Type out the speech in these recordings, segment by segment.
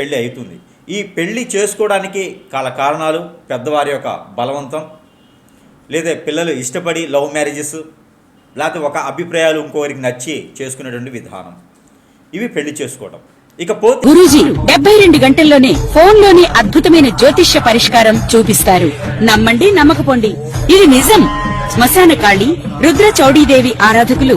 పెళ్ళి అవుతుంది ఈ పెళ్ళి చేసుకోవడానికి కాల కారణాలు పెద్దవారి యొక్క బలవంతం లేదా పిల్లలు ఇష్టపడి లవ్ మ్యారేజెస్ లేకపోతే ఒక అభిప్రాయాలు ఇంకోరికి నచ్చి చేసుకునేటువంటి విధానం. ఇవి పెళ్ళి చేసుకోవడం ఇకపోతే గురూజీ డెబ్బై రెండు గంటల్లోనే ఫోన్లోని అద్భుతమైన జ్యోతిష్య పరిష్కారం చూపిస్తారు. నమ్మండి నమ్మకపోండి. ఇది నిజం. శ్మశాన కాళి రుద్ర చౌడీదేవి ఆరాధకులు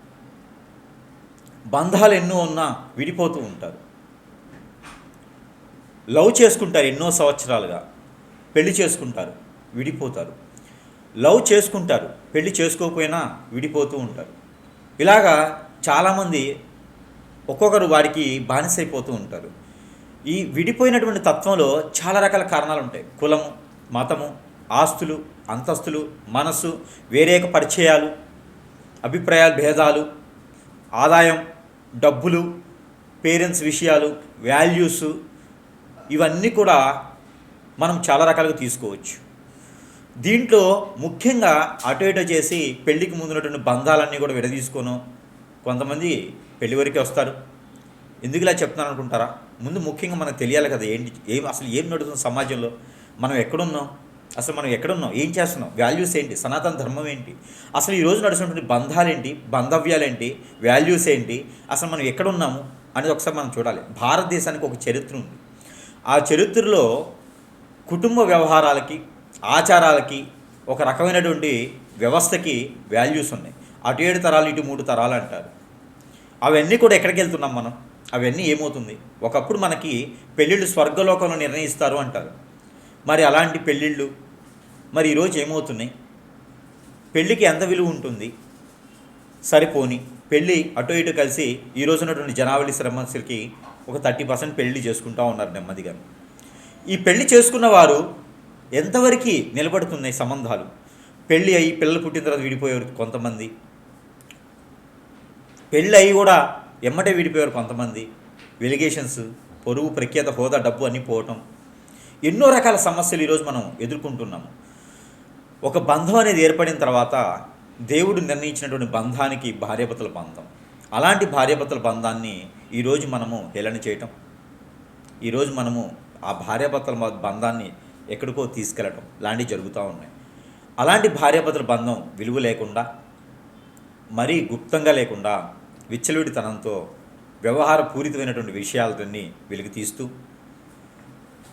బంధాలు ఎన్నో ఉన్నా విడిపోతూ ఉంటారు. లవ్ చేసుకుంటారు ఎన్నో సంవత్సరాలుగా. పెళ్ళి చేసుకుంటారు విడిపోతారు. లవ్ చేసుకుంటారు పెళ్ళి చేసుకోకపోయినా విడిపోతూ ఉంటారు. ఇలాగా చాలామంది ఒక్కొక్కరు వారికి బానిసైపోతూ ఉంటారు. ఈ విడిపోయినటువంటి తత్వంలో చాలా రకాల కారణాలు ఉంటాయి. కులము మతము ఆస్తులు అంతస్తులు మనస్సు వేరేక పరిచయాలు అభిప్రాయాలు భేదాలు ఆదాయం డబ్బులు పేరెంట్స్ విషయాలు వాల్యూస్ ఇవన్నీ కూడా మనం చాలా రకాలుగా తీసుకోవచ్చు. దీంట్లో ముఖ్యంగా అటు ఇటు చేసి పెళ్ళికి ముందున్నటువంటి బంధాలన్నీ కూడా విడదీసుకోను. కొంతమంది పెళ్ళి వరకే వస్తారు. ఎందుకు ఇలా చెప్తున్నాను అనుకుంటారా? ముందు ముఖ్యంగా మనకు తెలియాలి కదా ఏంటి ఏం అసలు ఏం నడుస్తుంది సమాజంలో? మనం ఎక్కడున్నాం? అసలు మనం ఎక్కడున్నాం? ఏం చేస్తున్నాం? వాల్యూస్ ఏంటి? సనాతన ధర్మం ఏంటి? అసలు ఈ రోజు నడుస్తున్నటువంటి బంధాలేంటి? బంధవ్యాలేంటి? వాల్యూస్ ఏంటి? అసలు మనం ఎక్కడున్నాము? అనేది ఒకసారి మనం చూడాలి. భారతదేశానికి ఒక చరిత్ర ఉంది. ఆ చరిత్రలో కుటుంబ వ్యవహారాలకి ఆచారాలకి ఒక రకమైనటువంటి వ్యవస్థకి వాల్యూస్ ఉన్నాయి. అటు ఏడు తరాలు ఇటు మూడు తరాలు అంటారు. అవన్నీ కూడా ఎక్కడికి వెళ్తున్నాం మనం? అవన్నీ ఏమవుతుంది? ఒకప్పుడు మనకి పెళ్ళిళ్ళు స్వర్గలోకంలో నిర్ణయిస్తారు అంటారు. మరి అలాంటి పెళ్ళిళ్ళు? మరి ఈరోజు ఏమవుతున్నాయి? పెళ్ళికి ఎంత విలువ ఉంటుంది? సరిపోని పెళ్ళి అటు ఇటు కలిసి ఈ రోజున్నటువంటి జనావళి శ్రమస్సులకి ఒక థర్టీ పర్సెంట్ పెళ్ళి చేసుకుంటూ ఉన్నారు నెమ్మదిగా ఈ పెళ్ళి చేసుకున్న వారు ఎంతవరకు నిలబడుతున్నాయి సంబంధాలు? పెళ్ళి అయ్యి పిల్లలు పుట్టిన తర్వాత విడిపోయారు కొంతమంది. పెళ్ళి అయ్యి కూడా ఎమ్మటే విడిపోయారు కొంతమంది. వెలిగేషన్స్ పొరుగు ప్రఖ్యాత హోదా డబ్బు అన్నీ పోవటం ఎన్నో రకాల సమస్యలు ఈరోజు మనం ఎదుర్కొంటున్నాము. ఒక బంధం అనేది ఏర్పడిన తర్వాత దేవుడు నిర్ణయించినటువంటి బంధానికి భార్యాభర్తల బంధం. అలాంటి భార్యాభర్తల బంధాన్ని ఈరోజు మనము హేళన చేయటం. ఈరోజు మనము ఆ భార్యాభర్తల బంధాన్ని ఎక్కడికో తీసుకెళ్ళటం లాంటివి జరుగుతూ ఉన్నాయి. అలాంటి భార్యాభర్తల బంధం విలువ లేకుండా మరీ గుప్తంగా లేకుండా విచ్చలవిడితనంతో వ్యవహార పూరితమైనటువంటి విషయాలన్నీ వెలికి తీస్తూ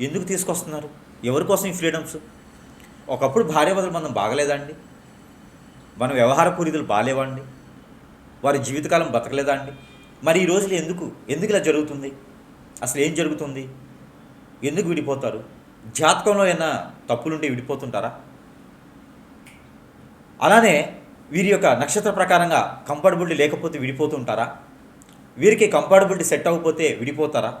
ఎందుకు తీసుకొస్తున్నారు? ఎవరి కోసం ఈ ఫ్రీడమ్స్? ఒకప్పుడు భార్యాభర్తలు మనం బాగలేదండి మన వ్యవహార పూరితులు బాగాలేవండి వారి జీవితకాలం బతకలేదా అండి? మరి ఈ రోజులు ఎందుకు? ఎందుకు ఇలా జరుగుతుంది? అసలు ఏం జరుగుతుంది? ఎందుకు విడిపోతారు? జాతకంలో ఏమైనా తప్పులుంటే విడిపోతుంటారా? అలానే వీరి యొక్క నక్షత్ర ప్రకారంగా కంఫర్టబిలిటీ లేకపోతే విడిపోతుంటారా? వీరికి కంఫర్టబిలిటీ సెట్ అవ్వకపోతే విడిపోతారా?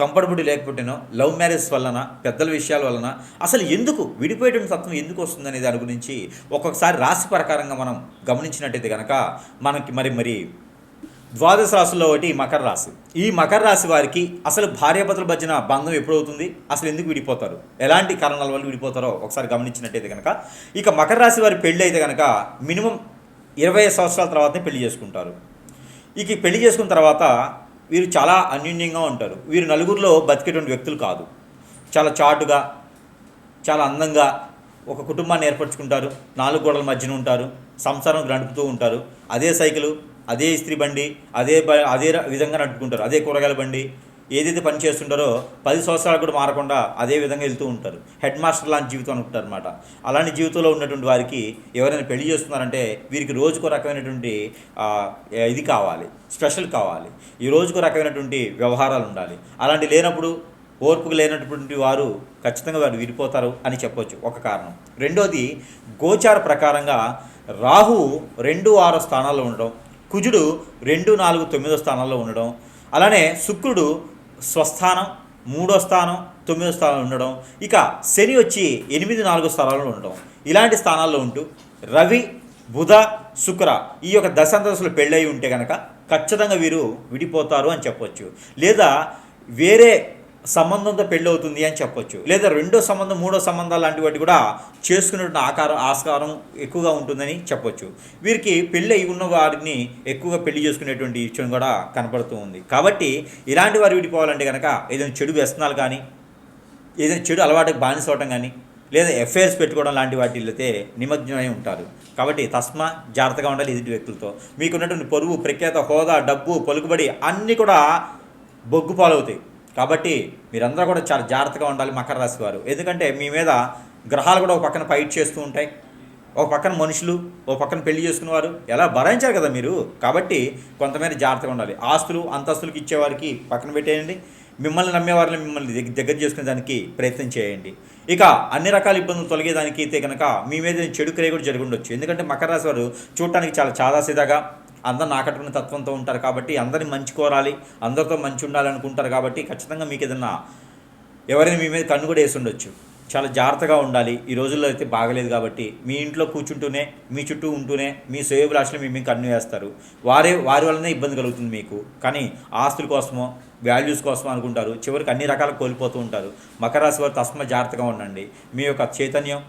కంఫర్టబుల్ లేకపోతేనో లవ్ మ్యారేజ్ వలన పెద్దల విషయాల వలన అసలు ఎందుకు విడిపోయేటువంటి తత్వం ఎందుకు వస్తుందనే దాని గురించి ఒక్కొక్కసారి రాశి ప్రకారంగా మనం గమనించినట్టయితే కనుక మనకి మరి మరి ద్వాదశ రాశుల్లో ఒకటి మకర రాశి. ఈ మకర రాశి వారికి అసలు భార్యాభర్తల మధ్యన బంధం ఎప్పుడవుతుంది? అసలు ఎందుకు విడిపోతారు? ఎలాంటి కారణాల వల్ల విడిపోతారో ఒకసారి గమనించినట్టయితే కనుక ఇక మకర రాశి వారి పెళ్ళి అయితే కనుక మినిమం ఇరవై సంవత్సరాల తర్వాతనే పెళ్ళి చేసుకుంటారు. ఇక పెళ్ళి చేసుకున్న తర్వాత వీరు చాలా అన్యోన్యంగా ఉంటారు. వీరు నలుగురిలో బతికేటువంటి వ్యక్తులు కాదు. చాలా చాటుగా చాలా అందంగా ఒక కుటుంబాన్ని ఏర్పరచుకుంటారు. నాలుగు గోడల మధ్యన ఉంటారు. సంసారం నడుపుతూ ఉంటారు. అదే సైకిల్ అదే ఇస్త్రీ బండి అదే బ అదే విధంగా నడుపుకుంటారు. అదే కూరగాయల బండి ఏదైతే పని చేస్తుంటారో పది సంవత్సరాలు కూడా మారకుండా అదే విధంగా వెళ్తూ ఉంటారు. హెడ్ మాస్టర్ లాంటి జీవితం అనుకుంటారు అనమాట అలాంటి జీవితంలో ఉన్నటువంటి వారికి ఎవరైనా పెళ్ళి చేస్తున్నారంటే వీరికి రోజుకో రకమైనటువంటి ఇది కావాలి స్పెషల్ కావాలి. ఈ రోజుకో రకమైనటువంటి వ్యవహారాలు ఉండాలి. అలాంటి లేనప్పుడు ఓర్పుకు లేనటువంటి వారు ఖచ్చితంగా వారు విడిపోతారు అని చెప్పొచ్చు. ఒక కారణం. రెండోది గోచార ప్రకారంగా రాహు రెండు ఆరో స్థానాల్లో ఉండడం కుజుడు రెండు నాలుగు తొమ్మిదో స్థానాల్లో ఉండడం అలానే శుక్రుడు స్వస్థానం మూడో స్థానం తొమ్మిదో స్థానంలో ఉండడం. ఇక శని వచ్చి ఎనిమిది నాలుగో స్థానాల్లో ఉండడం. ఇలాంటి స్థానాల్లో ఉంటూ రవి బుధ శుక్ర ఈ యొక్క దశాంతరసులు పెళ్ళయి ఉంటే కనుక ఖచ్చితంగా వీరు విడిపోతారు అని చెప్పవచ్చు లేదా వేరే సంబంధంతో పెళ్ళి అవుతుంది అని చెప్పొచ్చు. లేదా రెండో సంబంధం మూడో సంబంధాలు లాంటి వాటి కూడా చేసుకునేటువంటి ఆకారం ఆస్కారం ఎక్కువగా ఉంటుందని చెప్పొచ్చు. వీరికి పెళ్ళి అయి ఉన్న వారిని ఎక్కువగా పెళ్ళి చేసుకునేటువంటి విషయం కూడా కనపడుతూ ఉంది. కాబట్టి ఇలాంటి వారు విడిపోవాలంటే కనుక ఏదైనా చెడు వ్యసనాలు కానీ ఏదైనా చెడు అలవాటుకి బానిస అవడం కానీ లేదా ఎఫ్ఐఆర్స్ పెట్టుకోవడం లాంటి వాటిల్లతే నిమగ్నమై ఉంటారు. కాబట్టి తస్మా జాగ్రత్తగా ఉండాలి ఎదుటి వ్యక్తులతో. మీకున్నటువంటి పొరుగు ప్రఖ్యాత హోదా డబ్బు పలుకుబడి అన్నీ కూడా బొగ్గు పాలవుతాయి కాబట్టి మీరందరూ కూడా చాలా జాగ్రత్తగా ఉండాలి మకర రాశి వారు. ఎందుకంటే మీ మీద గ్రహాలు కూడా ఒక పక్కన ఫైట్ చేస్తూ ఉంటాయి. ఒక పక్కన మనుషులు ఒక పక్కన పెళ్ళి చేసుకునేవారు ఎలా భరించారు కదా మీరు? కాబట్టి కొంతమేర జాగ్రత్తగా ఉండాలి. ఆస్తులు అంతస్తులకు ఇచ్చేవారికి పక్కన పెట్టేయండి. మిమ్మల్ని నమ్మేవారిని మిమ్మల్ని దగ్గర చేసుకునే దానికి ప్రయత్నం చేయండి. ఇక అన్ని రకాల ఇబ్బందులు తొలగేదానికి అయితే కనుక మీ మీద చెడు క్రియ కూడా జరిగి ఉండొచ్చు. ఎందుకంటే మకర రాశి వారు చూడటానికి చాలా చాదాసీదాగా అందరిని ఆకట్టుకునే తత్వంతో ఉంటారు కాబట్టి అందరిని మంచి కోరాలి అందరితో మంచి ఉండాలి అనుకుంటారు కాబట్టి ఖచ్చితంగా మీకు ఏదన్నా ఎవరైనా మీ మీద కన్ను కూడా వేసి ఉండొచ్చు. చాలా జాగ్రత్తగా ఉండాలి. ఈ రోజుల్లో అయితే బాగలేదు కాబట్టి మీ ఇంట్లో కూర్చుంటూనే మీ చుట్టూ ఉంటూనే మీ శ్రేయోభిలాషులు మీ మీకు కన్ను వేస్తారు. వారే వారి వల్లనే ఇబ్బంది కలుగుతుంది మీకు. కానీ ఆస్తుల కోసమో వాల్యూస్ కోసం అనుకుంటారు. చివరికి అన్ని రకాల కోల్పోతూ ఉంటారు. మకర రాశి వారు తస్మ జాగ్రత్తగా ఉండండి. మీ యొక్క చైతన్యం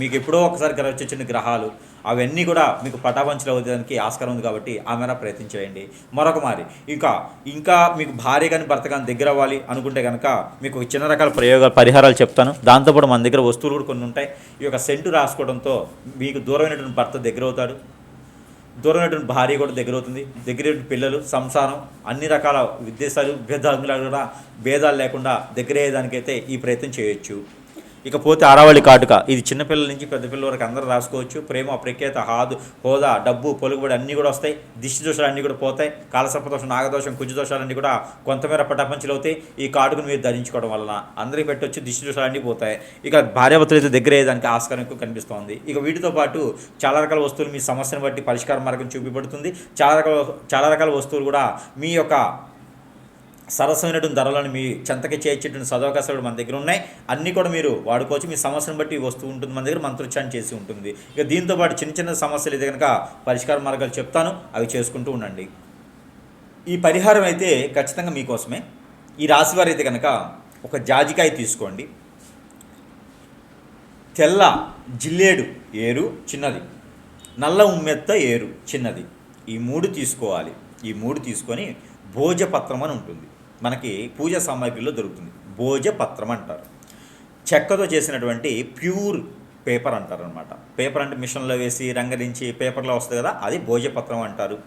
మీకు ఎప్పుడో ఒకసారి వచ్చే చిన్న గ్రహాలు అవన్నీ కూడా మీకు పటాపంచులు అవ్వడానికి ఆస్కారం ఉంది కాబట్టి ఆ మేర ప్రయత్నం చేయండి. మరొక మారి ఇంకా ఇంకా మీకు భార్య కానీ భర్త కానీ దగ్గర అవ్వాలి అనుకుంటే కనుక మీకు చిన్న రకాల ప్రయోగాలు పరిహారాలు చెప్తాను. దాంతోపాటు మన దగ్గర వస్తువులు కూడా కొన్ని ఉంటాయి. ఈ యొక్క సెంటు రాసుకోవడంతో మీకు దూరమైనటువంటి భర్త దగ్గర అవుతాడు. దూరమైనటువంటి భార్య కూడా దగ్గర అవుతుంది. దగ్గర పిల్లలు సంసారం అన్ని రకాల ఉద్దేశాలు భేదాలు కూడా భేదాలు లేకుండా దగ్గర అయ్యేదానికైతే ఈ ప్రయత్నం చేయొచ్చు. ఇకపోతే ఆరావళి కాటుక. ఇది చిన్నపిల్లల నుంచి పెద్ద పిల్లల వరకు అందరూ రాసుకోవచ్చు. ప్రేమ ప్రఖ్యాత హాదు హోదా డబ్బు పొలుగుబడి అన్నీ కూడా వస్తాయి. దిష్టి దోషాలు అన్నీ కూడా పోతాయి. కాలసర్పదోషం నాగదోషం కుజు దోషాలన్నీ కూడా కొంతమేర పటాపంచలు అవుతాయి ఈ కాటుకును మీరు ధరించుకోవడం వలన అందరికి పెట్టొచ్చు దిష్టి దోషాలు అన్నీ పోతాయి. ఇక భార్యాభర్తలు అయితే దగ్గర అయ్యేదానికి ఆస్కారం ఎక్కువ కనిపిస్తోంది. ఇక వీటితో పాటు చాలా రకాల వస్తువులు మీ సమస్యను బట్టి పరిష్కార మార్గం చూపించబడుతుంది చాలా రకాల చాలా రకాల వస్తువులు కూడా మీ యొక్క సరసమైనటువంటి ధరలను మీ చెంతకి చేర్చేటువంటి సదవకాశాలు మన దగ్గర ఉన్నాయి. అన్నీ కూడా మీరు వాడుకోవచ్చు. మీ సమస్యను బట్టి వస్తూ ఉంటుంది మన దగ్గర మంత్రోచ్చారణ చేసి ఉంటుంది. ఇక దీంతో పాటు చిన్న చిన్న సమస్యలు అయితే కనుక పరిష్కార మార్గాలు చెప్తాను అవి చేసుకుంటూ ఉండండి. ఈ పరిహారం అయితే ఖచ్చితంగా మీకోసమే. ఈ రాశి వారు అయితే కనుక ఒక జాజికాయ తీసుకోండి. తెల్ల జిల్లేడు ఏరు చిన్నది. నల్ల ఉమ్మెత్త ఏరు చిన్నది. ఈ మూడు తీసుకోవాలి. ఈ మూడు తీసుకొని భోజపత్రం అని ఉంటుంది. మనకి పూజ సామాగ్రిలో దొరుకుతుంది. భోజపత్రం అంటారు. చెక్కతో చేసినటువంటి ప్యూర్ పేపర్ అంటారు అనమాట పేపర్ అంటే మిషన్లో వేసి రంగరించి పేపర్లో వస్తుంది కదా అది భోజపత్రం అంటారు.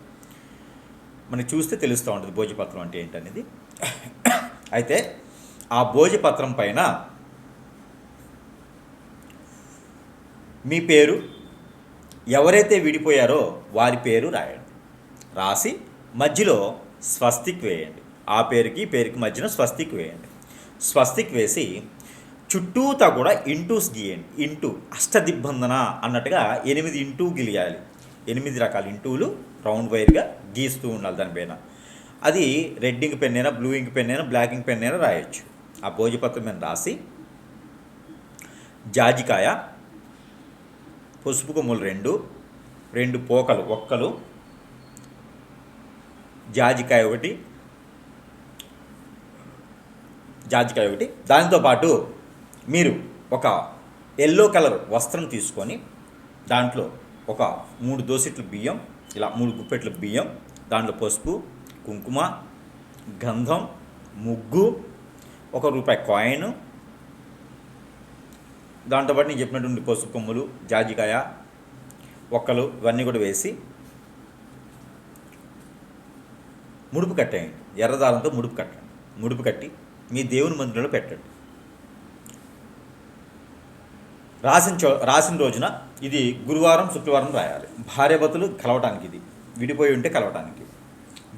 మనకి చూస్తే తెలుస్తూ ఉంటుంది భోజపత్రం అంటే ఏంటనేది. అయితే ఆ భోజపత్రం పైన మీ పేరు ఎవరైతే విడిపోయారో వారి పేరు రాయండి. రాసి మధ్యలో స్వస్తిక్ వేయండి. ఆ పేరుకి పేరుకి మధ్యన స్వస్తిక్ వేయండి. స్వస్తిక్ వేసి చుట్టూతా కూడా ఇంటూస్ గీయండి. ఇంటూ అష్టదిబ్బందన అన్నట్టుగా ఎనిమిది ఇంటూ గిలియాలి. ఎనిమిది రకాల ఇంటూలు రౌండ్ వైర్గా గీస్తూ ఉండాలి దానిపైన అది రెడ్ ఇంక్ పెన్. అయినా బ్లూ ఇంక్ పెన్ అయినా బ్లాక్ ఇంక్ పెన్ అయినా రాయొచ్చు. ఆ భోజపత్రం మీద రాసి జాజికాయ పసుపు కొమ్ములు రెండు రెండు పోకలు ఒక్కలు జాజికాయ ఒకటి జాజికాయ ఒకటి. దానితో పాటు మీరు ఒక ఎల్లో కలర్ వస్త్రం తీసుకొని దాంట్లో ఒక మూడు దోసెట్లు బియ్యం ఇలా మూడు గుప్పెట్ల బియ్యం దాంట్లో పసుపు కుంకుమ గంధం ముగ్గు ఒక రూపాయి కాయిన్. దాంతోపాటు నేను చెప్పినటువంటి పసుపు కొమ్ములు జాజికాయ ఒక్కలు ఇవన్నీ కూడా వేసి ముడుపు కట్టేయండి. ఎర్రదారంతో ముడుపు కట్టండి. ముడుపు కట్టి మీ దేవుని మందిరంలో పెట్టండి. రాసిన చో రాసిన రోజున ఇది గురువారం శుక్రవారం రాయాలి. భార్యభతులు కలవటానికి ఇది. విడిపోయి ఉంటే కలవటానికి.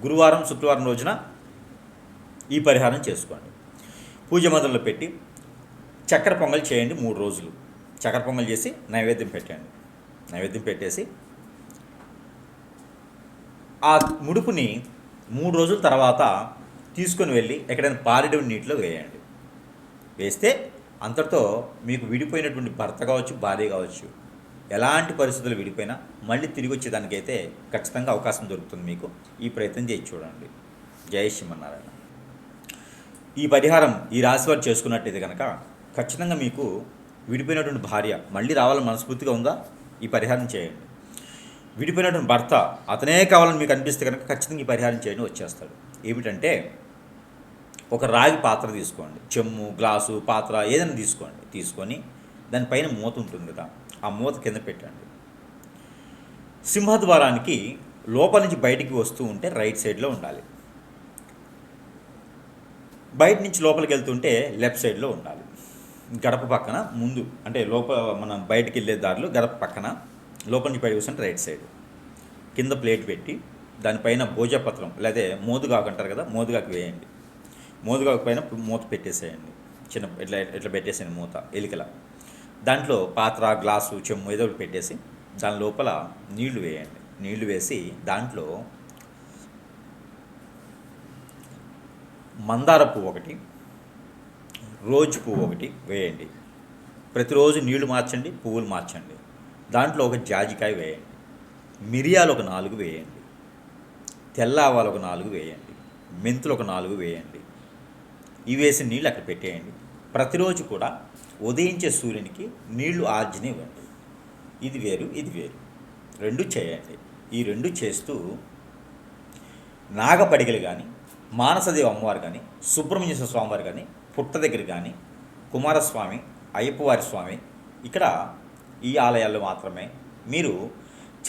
గురువారం శుక్రవారం రోజున ఈ పరిహారం చేసుకోండి. పూజ మొదలు పెట్టి చక్కెర పొంగల్ చేయండి మూడు రోజులు. చక్కెర పొంగల్ చేసి నైవేద్యం పెట్టండి. నైవేద్యం పెట్టేసి ఆ ముడుపుని మూడు రోజుల తర్వాత తీసుకొని వెళ్ళి ఎక్కడైనా పారిడి నీటిలో వేయండి. వేస్తే అంతటితో మీకు విడిపోయినటువంటి భర్త కావచ్చు భార్య కావచ్చు ఎలాంటి పరిస్థితులు విడిపోయినా మళ్ళీ తిరిగి వచ్చేదానికైతే ఖచ్చితంగా అవకాశం దొరుకుతుంది మీకు. ఈ ప్రయత్నం చేసి చూడండి. జై శ్రీమన్నారాయణ. ఈ పరిహారం ఈ రాశి వారు చేసుకున్నట్టయితే కనుక ఖచ్చితంగా మీకు విడిపోయినటువంటి భార్య మళ్ళీ రావాలని మనస్ఫూర్తిగా ఉందా? ఈ పరిహారం చేయండి. విడిపోయినటువంటి భర్త అతనే కావాలని మీకు అనిపిస్తే కనుక ఖచ్చితంగా ఈ పరిహారం చేయండి వచ్చేస్తాడు. ఏమిటంటే ఒక రాగి పాత్ర తీసుకోండి. చెమ్ము గ్లాసు పాత్ర ఏదైనా తీసుకోండి. తీసుకొని దానిపైన మూత ఉంటుంది కదా ఆ మూత కింద పెట్టండి. సింహద్వారానికి లోపల నుంచి బయటికి వస్తూ ఉంటే రైట్ సైడ్లో ఉండాలి. బయట నుంచి లోపలికి వెళ్తుంటే లెఫ్ట్ సైడ్లో ఉండాలి. గడప పక్కన ముందు అంటే లోపల మనం బయటికి వెళ్ళే దారిలో గడప పక్కన లోపల నుంచి పైకి వస్తుంటే రైట్ సైడ్. కింద ప్లేట్ పెట్టి దానిపైన భోజపత్రం లేదా మోదుగాకు అంటారు కదా మోదుగాకు వేయండి. మోదుగాకు పైన మూత పెట్టేసేయండి. చిన్న ఇట్లా ఇట్లా పెట్టేసేయండి మూత ఎలికల. దాంట్లో పాత్ర గ్లాసు చెమ్ము ఏదో ఒకటి పెట్టేసి దాని లోపల నీళ్ళు వేయండి. నీళ్ళు వేసి దాంట్లో మందార పువ్వు ఒకటి రోజు పువ్వు ఒకటి వేయండి. ప్రతిరోజు నీళ్ళు మార్చండి పువ్వులు మార్చండి. దాంట్లో ఒక జాజికాయ వేయండి. మిరియాలు ఒక నాలుగు వేయండి. తెల్ల ఆవాలు ఒక నాలుగు వేయండి. మెంతులు ఒక నాలుగు వేయండి. ఇవి వేసిన నీళ్ళు అక్కడ పెట్టేయండి. ప్రతిరోజు కూడా ఉదయించే సూర్యునికి నీళ్ళు ఆర్జన ఇవ్వండి. ఇది వేరు ఇది వేరు. రెండు చేయండి. ఈ రెండు చేస్తూ నాగపడిగలు కానీ మానసదేవి అమ్మవారు కానీ సుబ్రహ్మణ్య స్వామివారు కానీ పుట్ట దగ్గర కానీ కుమారస్వామి అయ్యప్పవారి స్వామి ఇక్కడ ఈ ఆలయాల్లో మాత్రమే. మీరు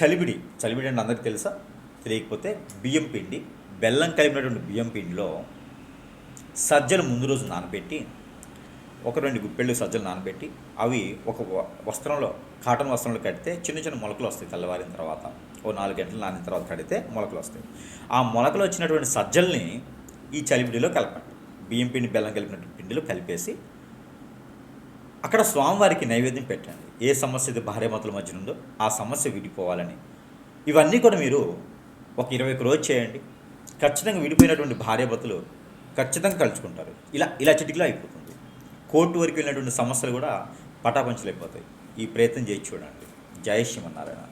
చలిబిడి చలిబిడి అంటే అందరికీ తెలుసా? తెలియకపోతే బియ్యం పిండి బెల్లం కలిపినటువంటి బియ్యం పిండిలో సజ్జలు ముందు రోజు నానబెట్టి ఒక రెండు గుప్పెళ్ళు సజ్జలు నానబెట్టి అవి ఒక వస్త్రంలో కాటన్ వస్త్రంలో కడితే చిన్న చిన్న మొలకలు వస్తాయి తెల్లవారిన తర్వాత. ఓ నాలుగు గంటలు నానిన తర్వాత కడితే మొలకలు వస్తాయి. ఆ మొలకలు వచ్చినటువంటి సజ్జల్ని ఈ చలిబిడిలో కలపండి. బియ్యం పిండి బెల్లం కలిపినటువంటి పిండిలో కలిపేసి అక్కడ స్వామివారికి నైవేద్యం పెట్టండి. ఏ సమస్య అయితే భార్యమతుల మధ్య ఉందో ఆ సమస్య విడిపోవాలని. ఇవన్నీ కూడా మీరు ఒక ఇరవై ఒక రోజు చేయండి. ఖచ్చితంగా విడిపోయినటువంటి భార్యభర్తలు ఖచ్చితంగా కలుసుకుంటారు. ఇలా ఇలా చిటికలో అయిపోతుంది. కోర్టు వరకు వెళ్ళినటువంటి సమస్యలు కూడా పటాపంచలు అయిపోతాయి ఈ ప్రయత్నం చేసి చూడండి. జయ శ్రీమన్నారాయణ.